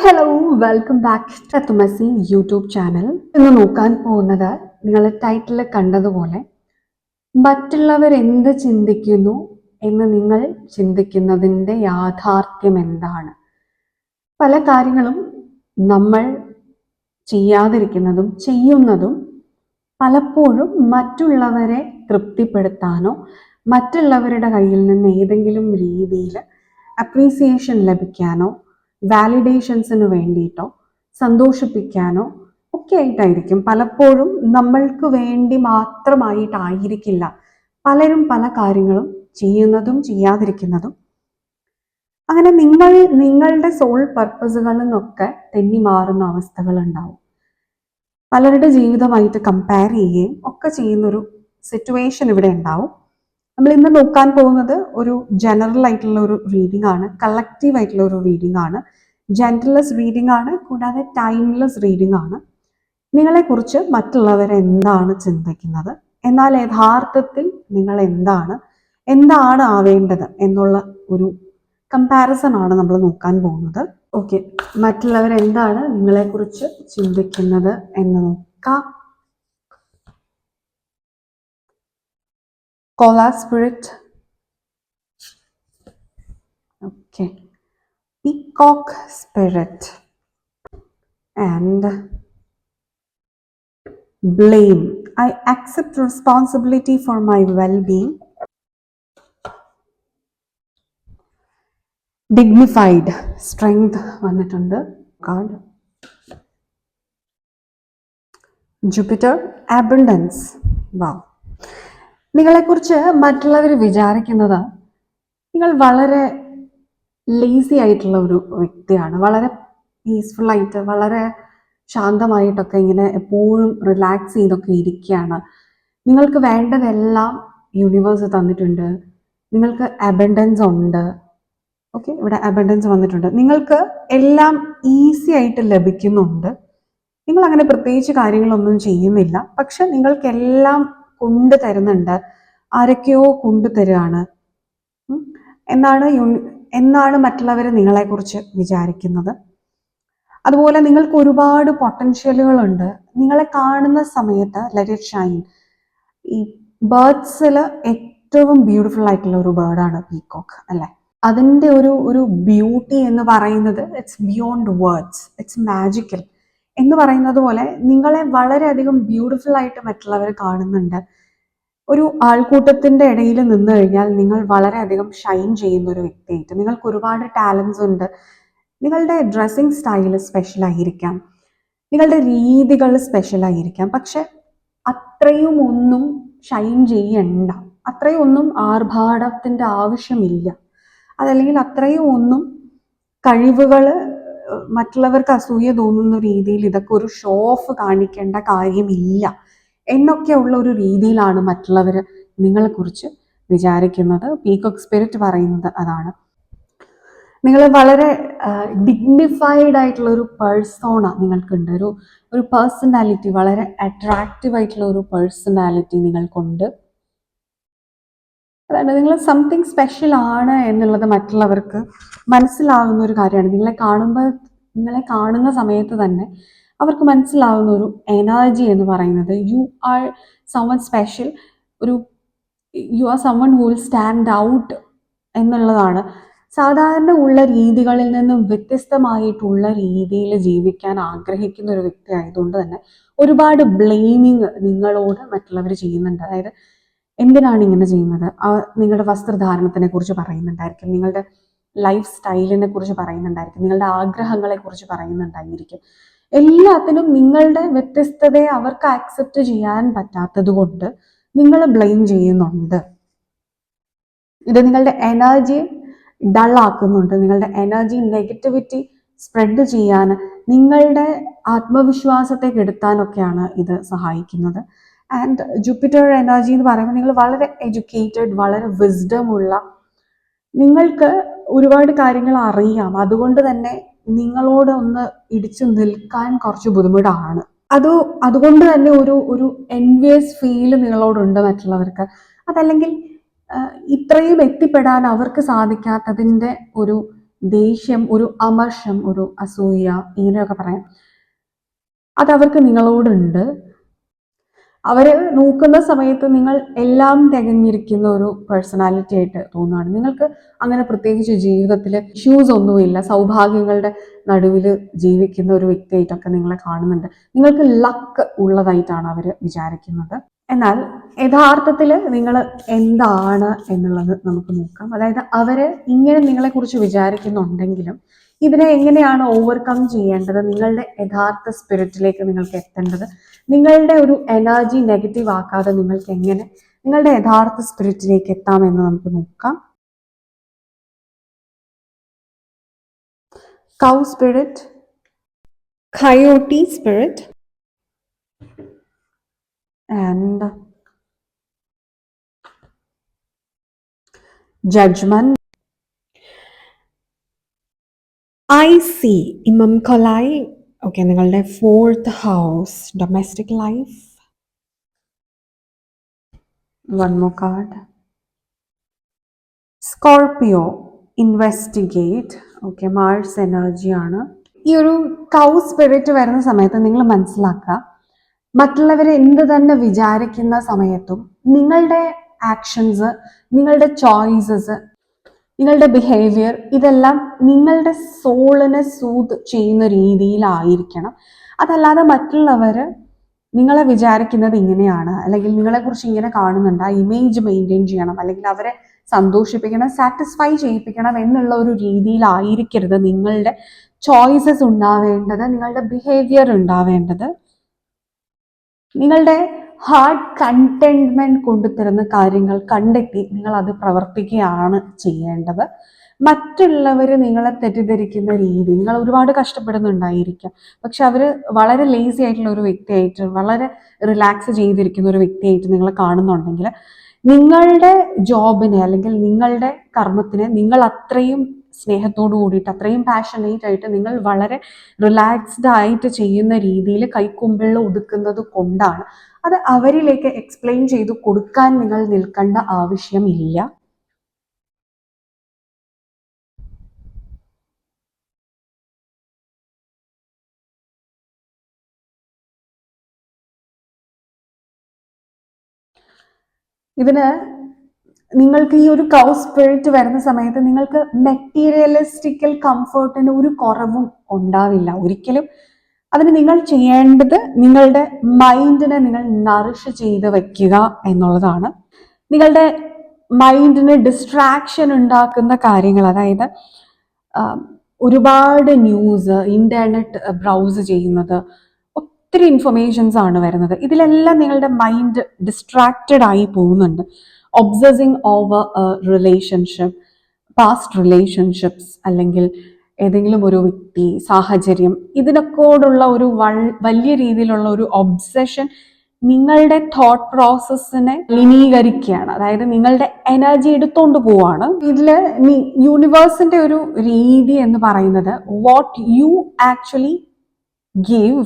Hello welcome back തത്തുമസി YouTube channel ഇന്ന് നോക്കാൻ പോകുന്നത് നിങ്ങൾ ടൈറ്റിൽ കണ്ടതുപോലെ മറ്റുള്ളവർ എന്ത് ചിന്തിക്കുന്നു എന്ന് നിങ്ങൾ ചിന്തിക്കുന്നതിന്റെ യാഥാർത്ഥ്യം എന്താണ്? പല കാര്യങ്ങളും നമ്മൾ ചെയ്യാതിരിക്കുന്നതും ചെയ്യുന്നതും പലപ്പോഴും മറ്റുള്ളവരെ തൃപ്തിപ്പെടുത്താനോ മറ്റുള്ളവരുടെ കയ്യിൽ നിന്ന് ഏതെങ്കിലും രീതിയിൽ അപ്രീസിയേഷൻ ലഭിക്കാനോ വാലിഡേഷൻസിന് വേണ്ടിയിട്ടോ സന്തോഷിപ്പിക്കാനോ ഒക്കെ ആയിട്ടായിരിക്കും. പലപ്പോഴും നമ്മൾക്ക് വേണ്ടി മാത്രമായിട്ടായിരിക്കില്ല. പലരും പല കാര്യങ്ങളും ചെയ്യുന്നതും ചെയ്യാതിരിക്കുന്നതും. അങ്ങനെ നിങ്ങൾ നിങ്ങളുടെ സോൾ പർപ്പസുകളിൽ നിന്നൊക്കെ തെന്നി മാറുന്ന അവസ്ഥകൾ ഉണ്ടാവും പലരുടെ ജീവിതമായിട്ട് കമ്പയർ ചെയ്യുകയും ഒക്കെ ചെയ്യുന്നൊരു സിറ്റുവേഷൻ ഇവിടെ ഉണ്ടാവും. നമ്മൾ ഇന്ന് നോക്കാൻ പോകുന്നത് ഒരു ജനറൽ ആയിട്ടുള്ള ഒരു റീഡിംഗ് ആണ് കളക്റ്റീവ് ആയിട്ടുള്ള ഒരു റീഡിംഗ് ആണ്. ജെൻഡർലെസ് റീഡിംഗ് ആണ് കൂടാതെ ടൈംലെസ് റീഡിംഗ് ആണ്. നിങ്ങളെക്കുറിച്ച് മറ്റുള്ളവർ എന്താണ് ചിന്തിക്കുന്നത്? എന്നാൽ യഥാർത്ഥത്തിൽ നിങ്ങൾ എന്താണ്? എന്താണ് ആവേണ്ടത് എന്നുള്ള ഒരു കമ്പാരിസൺ ആണ് നമ്മൾ നോക്കാൻ പോകുന്നത്. ഓക്കെ മറ്റുള്ളവർ എന്താണ് നിങ്ങളെക്കുറിച്ച് ചിന്തിക്കുന്നത് എന്ന് നോക്കാം. Kola spirit. Okay. Peacock spirit. And blame. I accept responsibility for my well being. Dignified strength വന്നിട്ടുണ്ട് കാർഡ് ജൂപ്പിറ്റർ അബണ്ടൻസ് വാവ് നിങ്ങളെക്കുറിച്ച് മറ്റുള്ളവർ വിചാരിക്കുന്നത് നിങ്ങൾ വളരെ ലേസി ആയിട്ടുള്ള ഒരു വ്യക്തിയാണ്. വളരെ പീസ്ഫുൾ ആയിട്ട് വളരെ ശാന്തമായിട്ടൊക്കെ ഇങ്ങനെ എപ്പോഴും റിലാക്സ് ചെയ്തൊക്കെ ഇരിക്കുകയാണ്. നിങ്ങൾക്ക് വേണ്ടതെല്ലാം യൂണിവേഴ്സ് തന്നിട്ടുണ്ട്. നിങ്ങൾക്ക് അബൻഡൻസ് ഉണ്ട്. ഓക്കെ ഇവിടെ അബൻഡൻസ് വന്നിട്ടുണ്ട്. നിങ്ങൾക്ക് എല്ലാം ഈസി ആയിട്ട് ലഭിക്കുന്നുണ്ട്. നിങ്ങൾ അങ്ങനെ പ്രത്യേകിച്ച് കാര്യങ്ങളൊന്നും ചെയ്യുന്നില്ല. പക്ഷെ നിങ്ങൾക്കെല്ലാം കൊണ്ടു തരുന്നുണ്ട്. ആരൊക്കെയോ കൊണ്ടു തരുകയാണ് എന്നാണ് എന്നാണ് മറ്റുള്ളവർ നിങ്ങളെക്കുറിച്ച് വിചാരിക്കുന്നത്? അതുപോലെ നിങ്ങൾക്ക് ഒരുപാട് പൊട്ടൻഷ്യലുകളുണ്ട്. നിങ്ങളെ കാണുന്ന സമയത്ത് ലെറ്റ് ഷൈൻ ഈ ബേർഡ്സിൽ ഏറ്റവും ബ്യൂട്ടിഫുൾ ആയിട്ടുള്ള ഒരു ബേർഡാണ് പീകോക്ക് അല്ലെ? അതിന്റെ ഒരു ഒരു ബ്യൂട്ടി എന്ന് പറയുന്നത് it's beyond words it's magical എന്ന് പറയുന്നത് പോലെ നിങ്ങളെ വളരെയധികം ബ്യൂട്ടിഫുൾ ആയിട്ട് മറ്റുള്ളവർ കാണുന്നുണ്ട്. ഒരു ആൾക്കൂട്ടത്തിന്റെ ഇടയിൽ നിന്ന് കഴിഞ്ഞാൽ നിങ്ങൾ വളരെയധികം ഷൈൻ ചെയ്യുന്ന ഒരു വ്യക്തിയായിട്ട്. നിങ്ങൾക്ക് ഒരുപാട് ടാലൻസ് ഉണ്ട്. നിങ്ങളുടെ ഡ്രസ്സിങ് സ്റ്റൈൽ സ്പെഷ്യൽ ആയിരിക്കാം. നിങ്ങളുടെ രീതികൾ സ്പെഷ്യൽ ആയിരിക്കാം. പക്ഷെ അത്രയും ഒന്നും ഷൈൻ ചെയ്യണ്ട. അത്രയും ഒന്നും ആർഭാടത്തിന്റെ ആവശ്യമില്ല. അതല്ലെങ്കിൽ അത്രയും ഒന്നും കഴിവുകൾ മറ്റുള്ളവർക്ക് അസൂയ തോന്നുന്ന രീതിയിൽ ഇതൊക്കെ ഒരു ഷോ ഓഫ് കാണിക്കേണ്ട കാര്യമില്ല. എന്നൊക്കെയുള്ള ഒരു രീതിയിലാണ് മറ്റുള്ളവർ നിങ്ങളെക്കുറിച്ച് വിചാരിക്കുന്നത്. പീകോക്ക് സ്പിരിറ്റ് പറയുന്നത് അതാണ്. നിങ്ങൾ വളരെ ഡിഗ്നിഫൈഡ് ആയിട്ടുള്ള ഒരു പേഴ്സോണ നിങ്ങൾക്കുണ്ട്. ഒരു ഒരു പേഴ്സണാലിറ്റി വളരെ അട്രാക്റ്റീവ് ആയിട്ടുള്ള ഒരു പേഴ്സണാലിറ്റി നിങ്ങൾക്കുണ്ട്. അതായത് നിങ്ങൾ സംതിങ് സ്പെഷ്യൽ ആണ് എന്നുള്ളത് മറ്റുള്ളവർക്ക് മനസ്സിലാകുന്ന ഒരു കാര്യമാണ്. നിങ്ങളെ കാണുമ്പോൾ നിങ്ങളെ കാണുന്ന സമയത്ത് തന്നെ അവർക്ക് മനസ്സിലാകുന്ന ഒരു എനർജി എന്ന് പറയുന്നത് യു ആർ സമൺ സ്പെഷ്യൽ ഒരു you are someone who will stand out എന്നുള്ളതാണ്. സാധാരണ ഉള്ള രീതികളിൽ നിന്നും വ്യത്യസ്തമായിട്ടുള്ള രീതിയിൽ ജീവിക്കാൻ ആഗ്രഹിക്കുന്ന ഒരു വ്യക്തി ആയതുകൊണ്ട് തന്നെ ഒരുപാട് ബ്ലെയിമിങ് നിങ്ങളോട് മറ്റുള്ളവർ ചെയ്യുന്നുണ്ട്. അതായത് എന്തിനാണ് ഇങ്ങനെ ചെയ്യുന്നത്? അവർ നിങ്ങളുടെ വസ്ത്രധാരണത്തിനെ കുറിച്ച് പറയുന്നുണ്ടായിരിക്കും. നിങ്ങളുടെ ലൈഫ് സ്റ്റൈലിനെ കുറിച്ച് പറയുന്നുണ്ടായിരിക്കും. നിങ്ങളുടെ ആഗ്രഹങ്ങളെ കുറിച്ച് പറയുന്നുണ്ടായിരിക്കും. എല്ലാത്തിനും നിങ്ങളുടെ വ്യത്യസ്തതയെ അവർക്ക് ആക്സെപ്റ്റ് ചെയ്യാൻ പറ്റാത്തത് കൊണ്ട് നിങ്ങൾ ബ്ലെയിം ചെയ്യുന്നുണ്ട്. ഇത് നിങ്ങളുടെ എനർജി ഡൾ ആക്കുന്നുണ്ട്. നിങ്ങളുടെ എനർജി നെഗറ്റിവിറ്റി സ്പ്രെഡ് ചെയ്യാൻ നിങ്ങളുടെ ആത്മവിശ്വാസത്തെ കെടുത്താനൊക്കെയാണ് ഇത് സഹായിക്കുന്നത്. ആൻഡ് ജൂപ്പിറ്റർ എനർജി എന്ന് പറയുമ്പോൾ നിങ്ങൾ വളരെ എഡ്യൂക്കേറ്റഡ് വളരെ വിസ്ഡം ഉള്ള നിങ്ങൾക്ക് ഒരുപാട് കാര്യങ്ങൾ അറിയാം. അതുകൊണ്ട് തന്നെ നിങ്ങളോട് ഒന്ന് ഇടിച്ചു നിൽക്കാൻ കുറച്ച് ബുദ്ധിമുട്ടാണ്. അത് അതുകൊണ്ട് തന്നെ ഒരു ഒരു എൻവിയസ് ഫീൽ നിങ്ങളോടുണ്ട് മറ്റുള്ളവർക്ക്. അതല്ലെങ്കിൽ ഇത്രയും എത്തിപ്പെടാൻ അവർക്ക് സാധിക്കാത്തതിന്റെ ഒരു ദേഷ്യം ഒരു അമർഷം ഒരു അസൂയ ഇങ്ങനെയൊക്കെ പറയാം. അത് അവർക്ക് നിങ്ങളോടുണ്ട്. അവർ നോക്കുന്ന സമയത്ത് നിങ്ങൾ എല്ലാം തികഞ്ഞിരിക്കുന്ന ഒരു പേഴ്സണാലിറ്റി ആയിട്ട് തോന്നുകയാണ് നിങ്ങൾക്ക് അങ്ങനെ പ്രത്യേകിച്ച് ജീവിതത്തിൽ ഇഷ്യൂസ് ഒന്നുമില്ല. സൗഭാഗ്യങ്ങളുടെ നടുവിൽ ജീവിക്കുന്ന ഒരു വ്യക്തിയായിട്ടൊക്കെ നിങ്ങളെ കാണുന്നുണ്ട്. നിങ്ങൾക്ക് ലക്ക് ഉള്ളതായിട്ടാണ് അവർ വിചാരിക്കുന്നത്. എന്നാൽ യഥാർത്ഥത്തിൽ നിങ്ങൾ എന്താണ് എന്നുള്ളത് നമുക്ക് നോക്കാം. അതായത് അവർ ഇങ്ങനെ നിങ്ങളെക്കുറിച്ച് വിചാരിക്കുന്നുണ്ടെങ്കിലും ഇതിനെ എങ്ങനെയാണ് ഓവർകം ചെയ്യേണ്ടത്? നിങ്ങളുടെ യഥാർത്ഥ സ്പിരിറ്റിലേക്ക് നിങ്ങൾക്ക് എത്തേണ്ടത്. നിങ്ങളുടെ ഒരു എനർജി നെഗറ്റീവ് ആക്കാതെ നിങ്ങൾക്ക് എങ്ങനെ നിങ്ങളുടെ യഥാർത്ഥ സ്പിരിറ്റിലേക്ക് എത്താമെന്ന് നമുക്ക് നോക്കാം. Cow spirit coyote spirit and judgment. ഐ സി ഇമം കൊലായി. ഓക്കെ നിങ്ങളുടെ fourth house domestic life one more card Scorpio investigate okay Mars എനർജിയാണ് ഈ ഒരു കൗ സ്പിരിറ്റ് വരുന്ന സമയത്ത് നിങ്ങൾ മനസ്സിലാക്കുക മറ്റുള്ളവരെ എന്ത് തന്നെ വിചാരിക്കുന്ന സമയത്തും നിങ്ങളുടെ ആക്ഷൻസ് നിങ്ങളുടെ ചോയ്സസ് നിങ്ങളുടെ ബിഹേവിയർ ഇതെല്ലാം നിങ്ങളുടെ സോളിനെ സൂത്ത് ചെയ്യുന്ന രീതിയിലായിരിക്കണം. അതല്ലാതെ മറ്റുള്ളവർ നിങ്ങളെ വിചാരിക്കുന്നത് ഇങ്ങനെയാണ് അല്ലെങ്കിൽ നിങ്ങളെക്കുറിച്ച് ഇങ്ങനെ കാണുന്നുണ്ട് ആ ഇമേജ് മെയിന്റെയിൻ ചെയ്യണം അല്ലെങ്കിൽ അവരെ സന്തോഷിപ്പിക്കണം സാറ്റിസ്ഫൈ ചെയ്യിപ്പിക്കണം എന്നുള്ള ഒരു രീതിയിലായിരിക്കരുത് നിങ്ങളുടെ ചോയ്സസ് ഉണ്ടാവേണ്ടത് നിങ്ങളുടെ ബിഹേവിയർ ഉണ്ടാവേണ്ടത്. നിങ്ങളുടെ ഹാർട്ട് കണ്ടെൻമെന്റ് കൊണ്ടുതരുന്ന കാര്യങ്ങൾ കണ്ടെത്തി നിങ്ങൾ അത് പ്രവർത്തിക്കുകയാണ് ചെയ്യേണ്ടത്. മറ്റുള്ളവർ നിങ്ങളെ തെറ്റിദ്ധരിക്കുന്ന രീതി നിങ്ങൾ ഒരുപാട് കഷ്ടപ്പെടുന്നുണ്ടായിരിക്കാം. പക്ഷെ അവർ വളരെ ലേസി ആയിട്ടുള്ള ഒരു വ്യക്തിയായിട്ട് വളരെ റിലാക്സ് ചെയ്തിരിക്കുന്ന ഒരു വ്യക്തിയായിട്ട് നിങ്ങളെ കാണുന്നുണ്ടെങ്കിൽ നിങ്ങളുടെ ജോബിനെ അല്ലെങ്കിൽ നിങ്ങളുടെ കർമ്മത്തിന് നിങ്ങൾ അത്രയും സ്നേഹത്തോടു കൂടിയിട്ട് അത്രയും പാഷനേറ്റ് ആയിട്ട് നിങ്ങൾ വളരെ റിലാക്സ്ഡ് ആയിട്ട് ചെയ്യുന്ന രീതിയിൽ കൈക്കുമ്പിളിൽ ഒതുക്കുന്നത് കൊണ്ടാണ് അത് അവരിലേക്ക് എക്സ്പ്ലെയിൻ ചെയ്തു കൊടുക്കാൻ നിങ്ങൾ നിൽക്കേണ്ട ആവശ്യമില്ല. ഇതിന് നിങ്ങൾക്ക് ഈ ഒരു കൗ സ്പിരിറ്റ് വരുന്ന സമയത്ത് നിങ്ങൾക്ക് മെറ്റീരിയലിസ്റ്റിക്കൽ കംഫർട്ടിന് ഒരു കുറവും ഉണ്ടാവില്ല. ഒരിക്കലും അതിന് നിങ്ങൾ ചെയ്യേണ്ടത് നിങ്ങളുടെ മൈൻഡിനെ നിങ്ങൾ നറിഷ് ചെയ്ത് വെക്കുക എന്നുള്ളതാണ്. നിങ്ങളുടെ മൈൻഡിന് ഡിസ്ട്രാക്ഷൻ ഉണ്ടാക്കുന്ന കാര്യങ്ങൾ അതായത് ഒരുപാട് ന്യൂസ് ഇന്റർനെറ്റ് ബ്രൗസ് ചെയ്യുന്നത് ഒത്തിരി ഇൻഫർമേഷൻസ് ആണ് വരുന്നത്. ഇതിലെല്ലാം നിങ്ങളുടെ മൈൻഡ് ഡിസ്ട്രാക്റ്റഡ് ആയി പോകുന്നുണ്ട്. Observing over relationship past relationships അല്ലെങ്കിൽ ഏതെങ്കിലും ഒരു വ്യക്തി സാഹചര്യം ഇതിനൊക്കോടുള്ള ഒരു വലിയ രീതിയിലുള്ള ഒരു ഒബ്സഷൻ നിങ്ങളുടെ തോട്ട് പ്രോസസ്സിനെ ലിനീകരിക്കുകയാണ് അതായത് നിങ്ങളുടെ എനർജി എടുത്തോണ്ട് പോവാണ്. ഇതിൽ യൂണിവേഴ്സിന്റെ ഒരു രീതി എന്ന് പറയുന്നത് what you actually give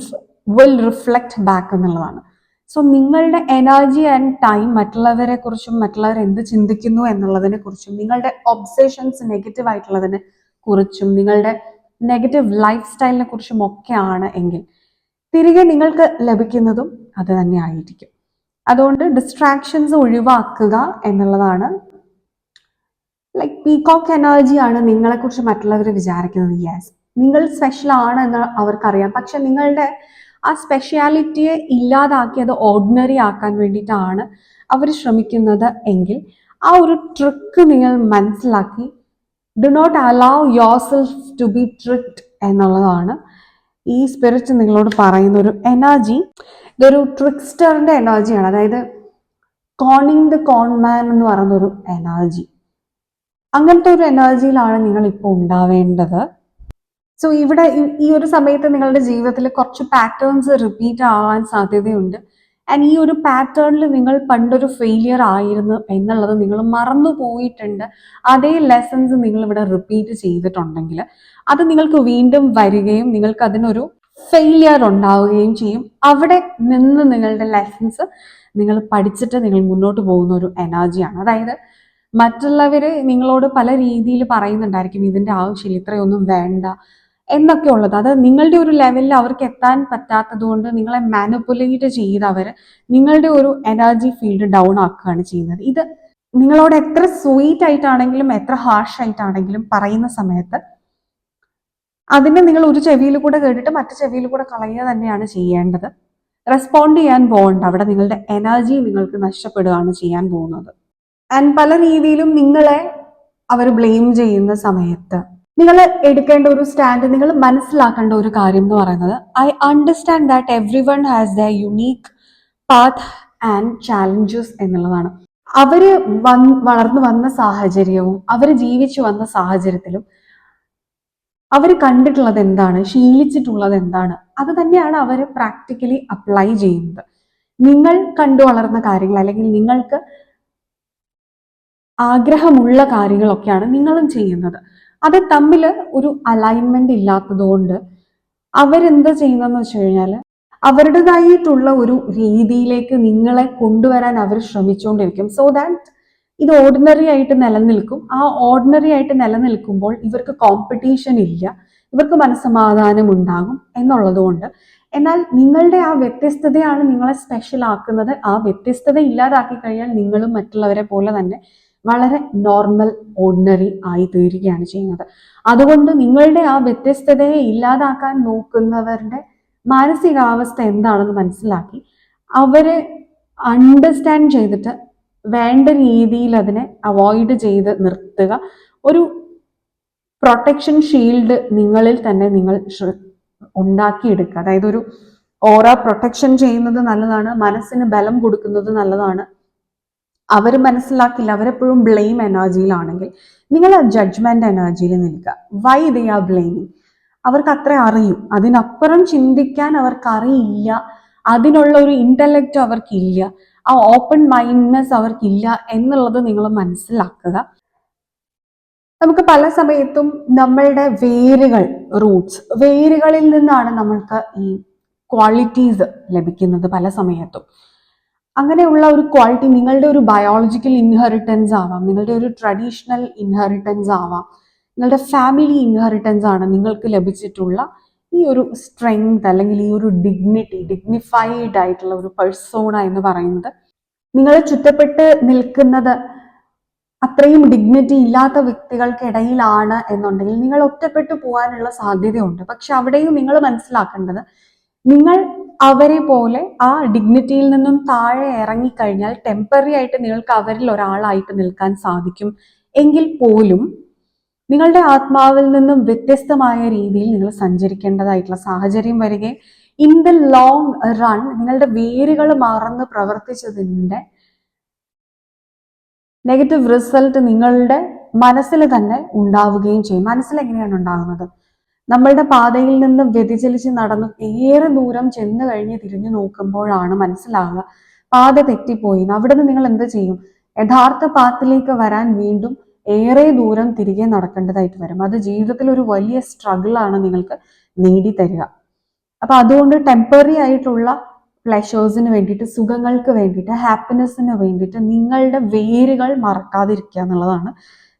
will reflect back എന്നുള്ളതാണ്. സോ നിങ്ങളുടെ എനർജി ആൻഡ് ടൈം മറ്റുള്ളവരെ കുറിച്ചും മറ്റുള്ളവർ എന്ത് ചിന്തിക്കുന്നു എന്നുള്ളതിനെ കുറിച്ചും നിങ്ങളുടെ ഒബ്സേഷൻസ് നെഗറ്റീവ് ആയിട്ടുള്ളതിനെ കുറിച്ചും നിങ്ങളുടെ നെഗറ്റീവ് ലൈഫ് സ്റ്റൈലിനെ കുറിച്ചും ഒക്കെയാണ് എങ്കിൽ തിരികെ നിങ്ങൾക്ക് ലഭിക്കുന്നതും അത് തന്നെ ആയിരിക്കും. അതുകൊണ്ട് ഡിസ്ട്രാക്ഷൻസ് ഒഴിവാക്കുക എന്നുള്ളതാണ് ലൈക്ക് പീകോക്ക് എനർജി ആണ് നിങ്ങളെക്കുറിച്ച് മറ്റുള്ളവർ വിചാരിക്കുന്നത്. യെസ് നിങ്ങൾ സ്പെഷ്യൽ ആണ് എന്ന് അവർക്കറിയാം. പക്ഷെ നിങ്ങളുടെ ആ സ്പെഷ്യാലിറ്റിയെ ഇല്ലാതാക്കി അത് ഓർഡിനറി ആക്കാൻ വേണ്ടിയിട്ടാണ് അവർ ശ്രമിക്കുന്നത് എങ്കിൽ ആ ഒരു ട്രിക്ക് നിങ്ങൾ മനസ്സിലാക്കി do not allow yourself to be tricked എന്നുള്ളതാണ്. ഈ സ്പിരിറ്റ് നിങ്ങളോട് പറയുന്ന ഒരു എനർജി ഇതൊരു ട്രിക്സ്റ്ററിന്റെ എനർജിയാണ് അതായത് കോണിങ് ദ കോൺമാൻ എന്ന് പറയുന്ന ഒരു എനർജി അങ്ങനത്തെ ഒരു എനർജിയിലാണ് നിങ്ങൾ ഇപ്പോൾ ഉണ്ടാവേണ്ടത്. സോ ഇവിടെ ഈ ഒരു സമയത്ത് നിങ്ങളുടെ ജീവിതത്തിൽ കുറച്ച് പാറ്റേൺസ് റിപ്പീറ്റ് ആവാൻ സാധ്യതയുണ്ട്. ആൻഡ് ഈ ഒരു പാറ്റേണിൽ നിങ്ങൾ പണ്ടൊരു ഫെയിലിയർ ആയിരുന്നു എന്നുള്ളത് നിങ്ങൾ മറന്നു പോയിട്ടുണ്ട്. അതേ ലെസൺസ് നിങ്ങൾ ഇവിടെ റിപ്പീറ്റ് ചെയ്തിട്ടുണ്ടെങ്കിൽ അത് നിങ്ങൾക്ക് വീണ്ടും വരികയും നിങ്ങൾക്ക് അതിനൊരു ഫെയിലിയർ ഉണ്ടാവുകയും ചെയ്യും. അവിടെ നിന്ന് നിങ്ങളുടെ ലെസൺസ് നിങ്ങൾ പഠിച്ചിട്ട് നിങ്ങൾ മുന്നോട്ട് പോകുന്ന ഒരു എനർജിയാണ് അതായത് മറ്റുള്ളവർ നിങ്ങളോട് പല രീതിയിൽ പറയുന്നുണ്ടായിരിക്കും ഇതിന്റെ ആവശ്യമില്ല ഇത്രയൊന്നും വേണ്ട. എന്നൊക്കെ ഉള്ളത്. അത് നിങ്ങളുടെ ഒരു ലെവലിൽ അവർക്ക് എത്താൻ പറ്റാത്തത് കൊണ്ട് നിങ്ങളെ മാനിപ്പുലേറ്റ് ചെയ്ത് അവർ നിങ്ങളുടെ ഒരു എനർജി ഫീൽഡ് ഡൗൺ ആക്കുകയാണ് ചെയ്യുന്നത്. ഇത് നിങ്ങളോട് എത്ര സ്വീറ്റ് ആയിട്ടാണെങ്കിലും എത്ര ഹാർഷ് ആയിട്ടാണെങ്കിലും പറയുന്ന സമയത്ത് അതിനെ നിങ്ങൾ ഒരു ചെവിയിൽ കൂടെ കേട്ടിട്ട് മറ്റു ചെവിയിൽ കൂടെ കളയുക തന്നെയാണ് ചെയ്യേണ്ടത്. റെസ്പോണ്ട് ചെയ്യാൻ പോകണ്ട അവിടെ നിങ്ങളുടെ എനർജി നിങ്ങൾക്ക് നഷ്ടപ്പെടുകയാണ് ചെയ്യാൻ പോകുന്നത്. ആൻഡ് പല രീതിയിലും നിങ്ങളെ അവർ ബ്ലെയിം ചെയ്യുന്ന സമയത്ത് നിങ്ങൾ എടുക്കേണ്ട ഒരു സ്റ്റാൻഡ് നിങ്ങൾ മനസ്സിലാക്കേണ്ട ഒരു കാര്യം എന്ന് പറയുന്നത് I understand that every one has the unique path and challenges എന്നുള്ളതാണ്. അവർ വൻ വളർന്നു വന്ന സാഹചര്യവും അവർ ജീവിച്ചു വന്ന സാഹചര്യത്തിലും അവർ കണ്ടിട്ടുള്ളത് എന്താണ് ശീലിച്ചിട്ടുള്ളത് എന്താണ് അത് തന്നെയാണ് അവർ പ്രാക്ടിക്കലി അപ്ലൈ ചെയ്യുന്നത്. നിങ്ങൾ കണ്ടു വളർന്ന കാര്യങ്ങൾ അല്ലെങ്കിൽ നിങ്ങൾക്ക് ആഗ്രഹമുള്ള കാര്യങ്ങളൊക്കെയാണ് നിങ്ങളും ചെയ്യുന്നത്. അത് തമ്മിൽ ഒരു അലൈൻമെന്റ് ഇല്ലാത്തതുകൊണ്ട് അവരെന്ത് ചെയ്യുന്നതെന്ന് വെച്ച് കഴിഞ്ഞാൽ അവരുടേതായിട്ടുള്ള ഒരു രീതിയിലേക്ക് നിങ്ങളെ കൊണ്ടുവരാൻ അവർ ശ്രമിച്ചുകൊണ്ടിരിക്കും സോ ദാറ്റ് ഇത് ഓർഡിനറി ആയിട്ട് നിലനിൽക്കും. ആ ഓർഡിനറി ആയിട്ട് നിലനിൽക്കുമ്പോൾ ഇവർക്ക് കോമ്പറ്റീഷൻ ഇല്ല. ഇവർക്ക് മനസ്സമാധാനം ഉണ്ടാകും എന്നുള്ളതുകൊണ്ട് എന്നാൽ നിങ്ങളുടെ ആ വ്യത്യസ്തതയാണ് നിങ്ങളെ സ്പെഷ്യൽ ആക്കുന്നത്. ആ വ്യത്യസ്തത ഇല്ലാതാക്കി കഴിഞ്ഞാൽ നിങ്ങളും മറ്റുള്ളവരെ പോലെ തന്നെ വളരെ നോർമൽ ഓർഡിനറി ആയി തീരുകയാണ് ചെയ്യുന്നത്. അതുകൊണ്ട് നിങ്ങളുടെ ആ വ്യത്യസ്തതയെ ഇല്ലാതാക്കാൻ നോക്കുന്നവരുടെ മാനസികാവസ്ഥ എന്താണെന്ന് മനസ്സിലാക്കി അവരെ അണ്ടർസ്റ്റാൻഡ് ചെയ്തിട്ട് വേണ്ട രീതിയിൽ അതിനെ അവോയ്ഡ് ചെയ്ത് നിർത്തുക. ഒരു പ്രൊട്ടക്ഷൻ ഷീൽഡ് നിങ്ങളിൽ തന്നെ നിങ്ങൾ ഉണ്ടാക്കിയെടുക്കുക. അതായത് ഒരു ഓറ പ്രൊട്ടക്ഷൻ ചെയ്യുന്നത് നല്ലതാണ് മനസ്സിന് ബലം കൊടുക്കുന്നത് നല്ലതാണ്. അവർ മനസ്സിലാക്കില്ല അവരെപ്പോഴും ബ്ലെയിം എനർജിയിലാണെങ്കിൽ നിങ്ങൾ ആ ജഡ്ജ്മെന്റ് എനർജിയിൽ നിൽക്കുക. വൈ ദേ ആർ ബ്ലെയിമിങ് അവർക്ക് അത്ര അറിയും. അതിനപ്പുറം ചിന്തിക്കാൻ അവർക്ക് അറിയില്ല. അതിനുള്ള ഒരു ഇന്റലക്റ്റ് അവർക്കില്ല. ആ ഓപ്പൺ മൈൻഡ്നെസ് അവർക്കില്ല എന്നുള്ളത് നിങ്ങൾ മനസ്സിലാക്കുക. നമുക്ക് പല സമയത്തും നമ്മളുടെ വേരുകൾ റൂട്ട്സ് വേരുകളിൽ നിന്നാണ് നമ്മൾക്ക് ഈ ക്വാളിറ്റീസ് ലഭിക്കുന്നത് പല സമയത്തും. അങ്ങനെയുള്ള ഒരു ക്വാളിറ്റി നിങ്ങളുടെ ഒരു ബയോളജിക്കൽ ഇൻഹെറിറ്റൻസ് ആവാം നിങ്ങളുടെ ഒരു ട്രഡീഷണൽ ഇൻഹെറിറ്റൻസ് ആവാം നിങ്ങളുടെ ഫാമിലി ഇൻഹെറിറ്റൻസ് ആണ് നിങ്ങൾക്ക് ലഭിച്ചിട്ടുള്ള ഈ ഒരു സ്ട്രെങ്ത് അല്ലെങ്കിൽ ഈ ഒരു ഡിഗ്നിറ്റി ഡിഗ്നിഫൈഡ് ആയിട്ടുള്ള ഒരു പേഴ്സോണ എന്ന് പറയുന്നത് നിങ്ങളെ ചുറ്റപ്പെട്ട് നിൽക്കുന്നത് അത്രയും ഡിഗ്നിറ്റി ഇല്ലാത്ത വ്യക്തികൾക്കിടയിലാണ് എന്നുണ്ടെങ്കിൽ നിങ്ങൾ ഒറ്റപ്പെട്ടു പോകാനുള്ള സാധ്യതയുണ്ട്. പക്ഷെ അവിടെയും നിങ്ങൾ മനസ്സിലാക്കേണ്ടത് നിങ്ങൾ അവരെ പോലെ ആ ഡിഗ്നിറ്റിയിൽ നിന്നും താഴെ ഇറങ്ങിക്കഴിഞ്ഞാൽ ടെമ്പററി ആയിട്ട് നിങ്ങൾക്ക് അവരിൽ ഒരാളായിട്ട് നിൽക്കാൻ സാധിക്കും. എങ്കിൽ പോലും നിങ്ങളുടെ ആത്മാവിൽ നിന്നും വ്യത്യസ്തമായ രീതിയിൽ നിങ്ങൾ സഞ്ചരിക്കേണ്ടതായിട്ടുള്ള സാഹചര്യം വരികയും ഇൻ ദ ലോങ് റൺ നിങ്ങളുടെ വേരുകൾ മറന്ന് പ്രവർത്തിച്ചതിന്റെ നെഗറ്റീവ് റിസൾട്ട് നിങ്ങളുടെ മനസ്സിൽ തന്നെ ഉണ്ടാവുകയും ചെയ്യും. മനസ്സിൽ എങ്ങനെയാണ് ഉണ്ടാകുന്നത്? നമ്മളുടെ പാതയിൽ നിന്ന് വ്യതിചലിച്ച് നടന്ന് ഏറെ ദൂരം ചെന്ന് കഴിഞ്ഞ് തിരിഞ്ഞു നോക്കുമ്പോഴാണ് മനസ്സിലാകുക പാത തെറ്റിപ്പോയി. അവിടെ നിന്ന് നിങ്ങൾ എന്ത് ചെയ്യും? യഥാർത്ഥ പാത്തിലേക്ക് വരാൻ വീണ്ടും ഏറെ ദൂരം തിരികെ നടക്കേണ്ടതായിട്ട് വരും. അത് ജീവിതത്തിൽ ഒരു വലിയ സ്ട്രഗിൾ ആണ് നിങ്ങൾക്ക് നേടിത്തരിക. അപ്പൊ അതുകൊണ്ട് ടെമ്പററി ആയിട്ടുള്ള പ്ലഷേഴ്സിന് വേണ്ടിയിട്ട് സുഖങ്ങൾക്ക് വേണ്ടിയിട്ട് ഹാപ്പിനെസ്സിന് വേണ്ടിയിട്ട് നിങ്ങളുടെ വേരുകൾ മറക്കാതിരിക്കുക എന്നുള്ളതാണ്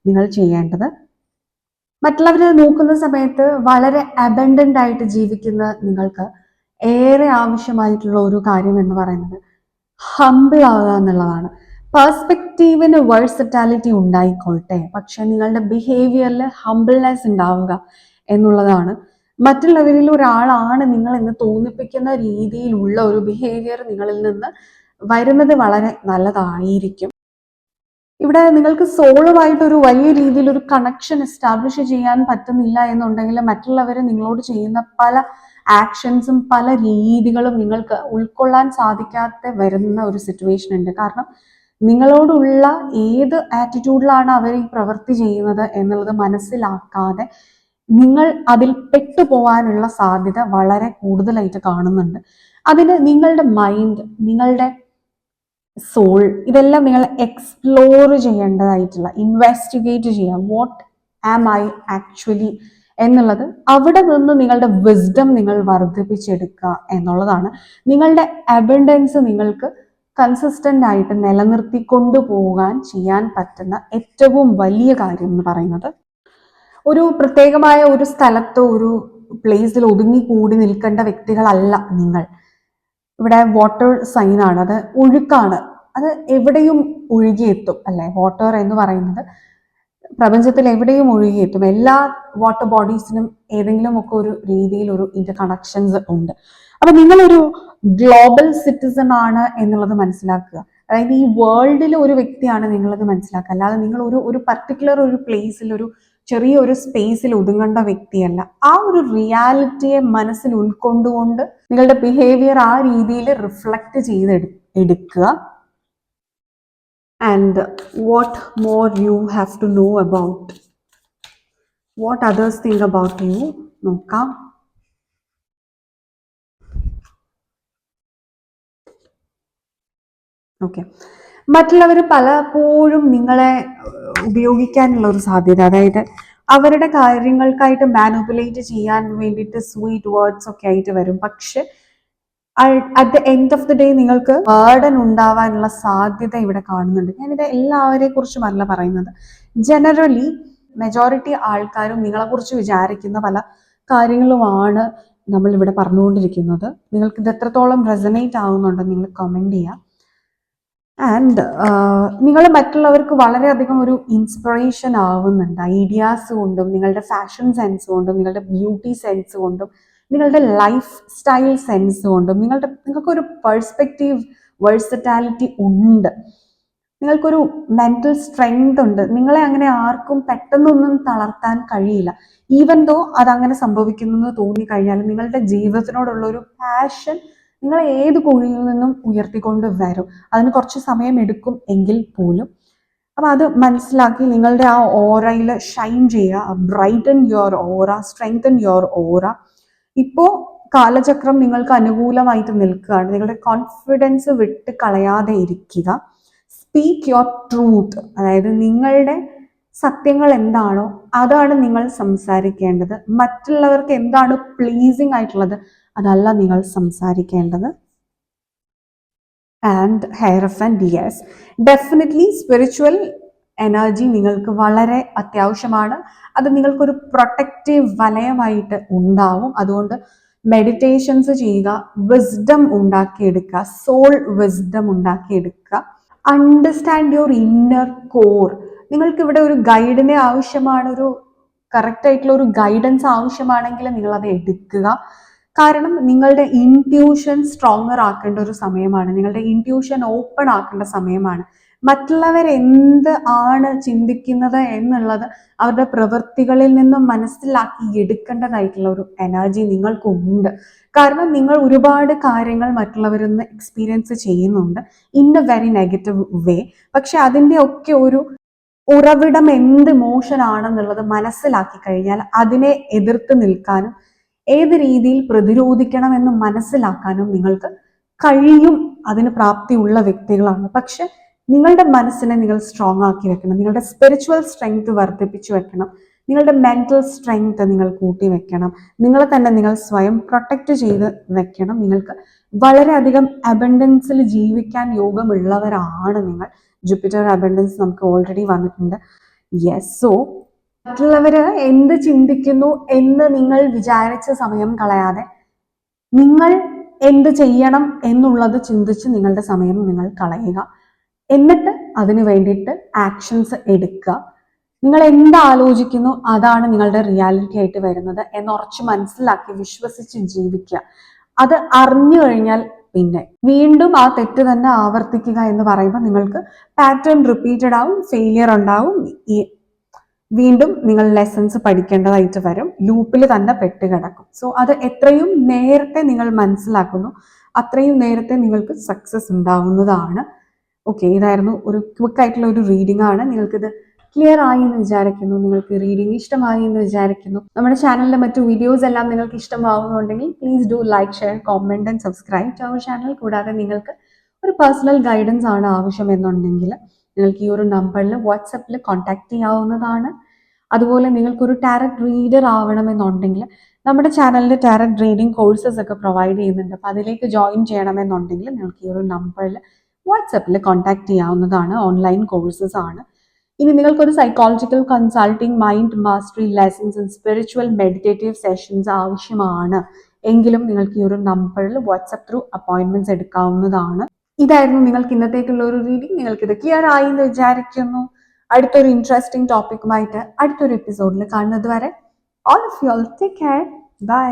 നിങ്ങൾ ചെയ്യേണ്ടത്. മറ്റുള്ളവരെ നോക്കുന്ന സമയത്ത് വളരെ അബൻഡന്റ് ആയിട്ട് ജീവിക്കുന്ന നിങ്ങൾക്ക് ഏറെ ആവശ്യമായിട്ടുള്ള ഒരു കാര്യം എന്ന് പറയുന്നത് ഹമ്പിൾ ആവുക എന്നുള്ളതാണ്. പെർസ്പെക്റ്റീവിന് വേഴ്സറ്റാലിറ്റി ഉണ്ടായിക്കോട്ടെ. പക്ഷെ നിങ്ങളുടെ ബിഹേവിയറിൽ ഹമ്പിൾനെസ് ഉണ്ടാവുക എന്നുള്ളതാണ്. മറ്റുള്ളവരിൽ ഒരാളാണ് നിങ്ങൾ എന്ന് തോന്നിപ്പിക്കുന്ന രീതിയിലുള്ള ഒരു ബിഹേവിയർ നിങ്ങളിൽ നിന്ന് വരുന്നത് വളരെ നല്ലതായിരിക്കും. ഇവിടെ നിങ്ങൾക്ക് സോളുമായിട്ട് ഒരു വലിയ രീതിയിൽ ഒരു കണക്ഷൻ എസ്റ്റാബ്ലിഷ് ചെയ്യാൻ പറ്റുന്നില്ല എന്നുണ്ടെങ്കിൽ മറ്റുള്ളവർ നിങ്ങളോട് ചെയ്യുന്ന പല ആക്ഷൻസും പല രീതികളും നിങ്ങൾക്ക് ഉൾക്കൊള്ളാൻ സാധിക്കാതെ വരുന്ന ഒരു സിറ്റുവേഷൻ ഉണ്ട്. കാരണം നിങ്ങളോടുള്ള ഏത് ആറ്റിറ്റ്യൂഡിലാണ് അവർ ഈ പ്രവൃത്തി ചെയ്യുന്നത് എന്നുള്ളത് മനസ്സിലാക്കാതെ നിങ്ങൾ അതിൽ പെട്ടുപോകാനുള്ള സാധ്യത വളരെ കൂടുതലായിട്ട് കാണുന്നുണ്ട്. അതിന് നിങ്ങളുടെ മൈൻഡ് നിങ്ങളുടെ സോൾ ഇതെല്ലാം നിങ്ങൾ എക്സ്പ്ലോർ ചെയ്യേണ്ടതായിട്ടുള്ള ഇൻവെസ്റ്റിഗേറ്റ് ചെയ്യാം. വാട്ട് ആം ഐ ആക്ച്വലി എന്നുള്ളത് അവിടെ നിന്ന് നിങ്ങളുടെ വിസ്ഡം നിങ്ങൾ വർദ്ധിപ്പിച്ചെടുക്കുക എന്നുള്ളതാണ്. നിങ്ങളുടെ അബൻഡൻസ് നിങ്ങൾക്ക് കൺസിസ്റ്റന്റ് ആയിട്ട് നിലനിർത്തി കൊണ്ടുപോകാൻ ചെയ്യാൻ പറ്റുന്ന ഏറ്റവും വലിയ കാര്യം എന്ന് പറയുന്നത് ഒരു പ്രത്യേകമായ ഒരു സ്ഥലത്തോ ഒരു പ്ലേസിൽ ഒതുങ്ങി കൂടി നിൽക്കേണ്ട വ്യക്തികളല്ല നിങ്ങൾ. ഇവിടെ വാട്ടർ സൈൻ ആണ്. അത് ഒഴുക്കാണ്. അത് എവിടെയും ഒഴുകിയെത്തും അല്ലെ? വാട്ടർ എന്ന് പറയുന്നത് പ്രപഞ്ചത്തിൽ എവിടെയും ഒഴുകിയെത്തും. എല്ലാ വാട്ടർ ബോഡീസിനും ഏതെങ്കിലും ഒക്കെ ഒരു രീതിയിൽ ഒരു ഇന്റർ കണക്ഷൻസ് ഉണ്ട്. അപ്പൊ നിങ്ങളൊരു ഗ്ലോബൽ സിറ്റിസൺ ആണ് എന്നുള്ളത് മനസ്സിലാക്കുക. അതായത് ഈ വേൾഡിലെ ഒരു വ്യക്തിയാണ് നിങ്ങളത് മനസ്സിലാക്കുക. അല്ലാതെ നിങ്ങൾ ഒരു ഒരു പർട്ടിക്കുലർ ഒരു പ്ലേസിൽ ഒരു ചെറിയ ഒരു സ്പേസിൽ ഒതുങ്ങേണ്ട വ്യക്തിയല്ല. ആ ഒരു റിയാലിറ്റിയെ മനസ്സിൽ ഉൾക്കൊണ്ടുകൊണ്ട് നിങ്ങളുടെ ബിഹേവിയർ ആ രീതിയിൽ റിഫ്ലക്ട് ചെയ്ത് എടുക്കുക. And what more you have to know about what others think about you നോക്കാം. ഓക്കെ മറ്റുള്ളവർ പലപ്പോഴും നിങ്ങളെ ഉപയോഗിക്കാനുള്ള ഒരു സാധ്യത. അതായത് അവരുടെ കാര്യങ്ങൾക്കായിട്ട് മാനുപുലേറ്റ് ചെയ്യാൻ വേണ്ടിയിട്ട് സ്വീറ്റ് വേർഡ്സ് ഒക്കെ ആയിട്ട് വരും. പക്ഷെ at the end of the day നിങ്ങൾക്ക് ബേർഡൻ ഉണ്ടാവാനുള്ള സാധ്യത ഇവിടെ കാണുന്നുണ്ട്. ഞാനിത് എല്ലാവരെ കുറിച്ചുമല്ല പറയുന്നത്. ജനറലി മെജോറിറ്റി ആൾക്കാരും നിങ്ങളെക്കുറിച്ച് വിചാരിക്കുന്ന പല കാര്യങ്ങളുമാണ് നമ്മൾ ഇവിടെ പറഞ്ഞുകൊണ്ടിരിക്കുന്നത്. നിങ്ങൾക്ക് ഇത് എത്രത്തോളം റെസനേറ്റ് ആവുന്നുണ്ട് നിങ്ങൾ കമന്റ് ചെയ്യാം. ആൻഡ് നിങ്ങൾ മറ്റുള്ളവർക്ക് വളരെയധികം ഒരു ഇൻസ്പിറേഷൻ ആവുന്നുണ്ട്. ഐഡിയാസ് കൊണ്ടും നിങ്ങളുടെ ഫാഷൻ സെൻസ് കൊണ്ടും നിങ്ങളുടെ ബ്യൂട്ടി സെൻസ് കൊണ്ടും നിങ്ങളുടെ ലൈഫ് സ്റ്റൈൽ സെൻസ് കൊണ്ടും നിങ്ങളുടെ നിങ്ങൾക്കൊരു പെർസ്പെക്റ്റീവ് വേഴ്സറ്റാലിറ്റി ഉണ്ട്. നിങ്ങൾക്കൊരു മെന്റൽ സ്ട്രെങ്ത് ഉണ്ട്. നിങ്ങളെ അങ്ങനെ ആർക്കും പെട്ടെന്നൊന്നും തളർത്താൻ കഴിയില്ല. ഈവൻ ദോ അതങ്ങനെ സംഭവിക്കുന്നു എന്ന് തോന്നിക്കഴിഞ്ഞാൽ നിങ്ങളുടെ ജീവിതത്തിനോടുള്ള ഒരു പാഷൻ നിങ്ങളെ ഏത് കുഴിയിൽ നിന്നും ഉയർത്തിക്കൊണ്ട് വരും? അതിന് കുറച്ച് സമയം എടുക്കും എങ്കിൽ പോലും. അപ്പൊ അത് മനസ്സിലാക്കി നിങ്ങളുടെ ആ ഓറയിൽ ഷൈൻ ചെയ്യുക. Brighten your aura strengthen your aura ഇപ്പോ കാലചക്രം നിങ്ങൾക്ക് അനുകൂലമായിട്ട് നിൽക്കുകയാണ്. നിങ്ങളുടെ കോൺഫിഡൻസ് വിട്ട് കളയാതെ ഇരിക്കുക. സ്പീക്ക് യുവർ ട്രൂത്ത് അതായത് നിങ്ങളുടെ സത്യങ്ങൾ എന്താണോ അതാണ് നിങ്ങൾ സംസാരിക്കേണ്ടത്. മറ്റുള്ളവർക്ക് എന്താണ് പ്ലീസിങ് ആയിട്ടുള്ളത്? അതല്ല നിങ്ങൾ സംസാരിക്കേണ്ടത്. And here of and yes definitely spiritual energy നിങ്ങൾക്ക് വളരെ അത്യാവശ്യമാണ്. അത് നിങ്ങൾക്കൊരു പ്രൊട്ടക്റ്റീവ് വലയമായിട്ട് ഉണ്ടാവും. അതുകൊണ്ട് മെഡിറ്റേഷൻസ് ചെയ്യുക വിസ്ഡം ഉണ്ടാക്കിയെടുക്കുക സോൾ വിസ്ഡം ഉണ്ടാക്കിയെടുക്കുക. അണ്ടർസ്റ്റാൻഡ് യുവർ ഇന്നർ കോർ നിങ്ങൾക്ക് ഇവിടെ ഒരു ഗൈഡിനെ ആവശ്യമാണ് ഒരു കറക്റ്റ് ആയിട്ടുള്ള ഒരു ഗൈഡൻസ് ആവശ്യമാണെങ്കിൽ നിങ്ങൾ അത് എടുക്കുക. കാരണം നിങ്ങളുടെ ഇൻട്യൂഷൻ സ്ട്രോങ്ങർ ആക്കേണ്ട ഒരു സമയമാണ്. നിങ്ങളുടെ ഇൻട്യൂഷൻ ഓപ്പൺ ആക്കേണ്ട സമയമാണ്. മറ്റുള്ളവർ എന്ത് ആണ് ചിന്തിക്കുന്നത് എന്നുള്ളത് അവരുടെ പ്രവൃത്തികളിൽ നിന്നും മനസ്സിലാക്കി എടുക്കേണ്ടതായിട്ടുള്ള ഒരു എനർജി നിങ്ങൾക്കുണ്ട്. കാരണം നിങ്ങൾ ഒരുപാട് കാര്യങ്ങൾ മറ്റുള്ളവരിൽ നിന്ന് എക്സ്പീരിയൻസ് ചെയ്യുന്നുണ്ട് in a very negative way പക്ഷെ അതിന്റെ ഒക്കെ ഒരു ഉറവിടം എന്ത് മോഷൻ ആണെന്നുള്ളത് മനസ്സിലാക്കി കഴിഞ്ഞാൽ അതിനെ എതിർത്ത് നിൽക്കാനും ഏത് രീതിയിൽ പ്രതിരോധിക്കണമെന്ന് മനസ്സിലാക്കാനും നിങ്ങൾക്ക് കഴിയും അതിന് പ്രാപ്തിയുള്ള വ്യക്തികളാണ്. പക്ഷെ നിങ്ങളുടെ മനസ്സിനെ നിങ്ങൾ സ്ട്രോങ് ആക്കി വെക്കണം. നിങ്ങളുടെ സ്പിരിച്വൽ സ്ട്രെങ്ത് വർദ്ധിപ്പിച്ചു വെക്കണം. നിങ്ങളുടെ മെന്റൽ സ്ട്രെങ്ത് നിങ്ങൾ കൂട്ടി വെക്കണം. നിങ്ങളെ തന്നെ നിങ്ങൾ സ്വയം പ്രൊട്ടക്റ്റ് ചെയ്ത് വെക്കണം. നിങ്ങൾക്ക് വളരെയധികം അബൻഡൻസിൽ ജീവിക്കാൻ യോഗമുള്ളവരാണ് നിങ്ങൾ. ജൂപ്പിറ്റർ അബൻഡൻസ് നമുക്ക് ഓൾറെഡി വന്നിട്ടുണ്ട്. യെസ് സോ മറ്റുള്ളവര് എന്ത് ചിന്തിക്കുന്നു എന്ന് നിങ്ങൾ വിചാരിച്ച സമയം കളയാതെ നിങ്ങൾ എന്ത് ചെയ്യണം എന്നുള്ളത് ചിന്തിച്ച് നിങ്ങളുടെ സമയം നിങ്ങൾ കളയുക. എന്നിട്ട് അതിന് വേണ്ടിയിട്ട് ആക്ഷൻസ് എടുക്കുക. നിങ്ങൾ എന്ത് ആലോചിക്കുന്നു അതാണ് നിങ്ങളുടെ റിയാലിറ്റി ആയിട്ട് വരുന്നത് എന്ന് ഉറച്ച് മനസ്സിലാക്കി വിശ്വസിച്ച് ജീവിക്കുക. അത് അറിഞ്ഞു കഴിഞ്ഞാൽ പിന്നെ വീണ്ടും ആ തെറ്റ് തന്നെ ആവർത്തിക്കുക എന്ന് പറയുമ്പോൾ നിങ്ങൾക്ക് പാറ്റേൺ റിപ്പീറ്റഡ് ആവും ഫെയിലിയർ ഉണ്ടാവും. വീണ്ടും നിങ്ങൾ ലെസൺസ് പഠിക്കേണ്ടതായിട്ട് വരും. ലൂപ്പിൽ തന്നെ പെട്ട് കിടക്കും. സോ അത് എത്രയും നേരത്തെ നിങ്ങൾ മനസ്സിലാക്കുന്നു. അത്രയും നേരത്തെ നിങ്ങൾക്ക് സക്സസ് ഉണ്ടാവുന്നതാണ്. ഓക്കെ ഇതായിരുന്നു ഒരു ക്വിക്ക് ആയിട്ടുള്ള ഒരു റീഡിംഗ് ആണ്. നിങ്ങൾക്കിത് ക്ലിയർ ആയി എന്ന് വിചാരിക്കുന്നു. നിങ്ങൾക്ക് റീഡിംഗ് ഇഷ്ടമായി എന്ന് വിചാരിക്കുന്നു. നമ്മുടെ ചാനലിലെ മറ്റു വീഡിയോസ് എല്ലാം നിങ്ങൾക്ക് ഇഷ്ടമാവുന്നുണ്ടെങ്കിൽ please do like share comment and subscribe to our channel കൂടാതെ നിങ്ങൾക്ക് ഒരു പേഴ്സണൽ ഗൈഡൻസ് ആണ് ആവശ്യമെന്നുണ്ടെങ്കിൽ നിങ്ങൾക്ക് ഈ ഒരു നമ്പറിൽ വാട്സപ്പിൽ കോൺടാക്ട് ചെയ്യാവുന്നതാണ്. അതുപോലെ നിങ്ങൾക്കൊരു ടാരറ്റ് റീഡർ ആവണമെന്നുണ്ടെങ്കിൽ നമ്മുടെ ചാനലിൽ ടാരറ്റ് റീഡിംഗ് കോഴ്സസ് ഒക്കെ പ്രൊവൈഡ് ചെയ്യുന്നുണ്ട്. അപ്പോൾ അതിലേക്ക് ജോയിൻ ചെയ്യണമെന്നുണ്ടെങ്കിൽ നിങ്ങൾക്ക് ഈ ഒരു നമ്പറിൽ വാട്സപ്പിൽ കോൺടാക്ട് ചെയ്യാവുന്നതാണ്. ഓൺലൈൻ കോഴ്സസ് ആണ്. ഇനി നിങ്ങൾക്കൊരു psychological consulting mind mastery lessons and spiritual meditative sessions ആവശ്യമാണ്. എങ്കിലും നിങ്ങൾക്ക് ഈ ഒരു നമ്പറിൽ വാട്സപ്പ് ത്രൂ അപ്പോയിൻമെന്റ്സ് എടുക്കാവുന്നതാണ്. ഇതായിരുന്നു നിങ്ങൾക്ക് ഇന്നത്തേക്കുള്ള ഒരു റീഡിംഗ് നിങ്ങൾക്ക് ഇത് ക്ലിയർ ആയി എന്ന് വിചാരിക്കുന്നു. അടുത്തൊരു ഇൻട്രസ്റ്റിംഗ് ടോപ്പിക്കുമായിട്ട് അടുത്തൊരു എപ്പിസോഡിൽ കാണുന്നത് വരെ all of you all take care bye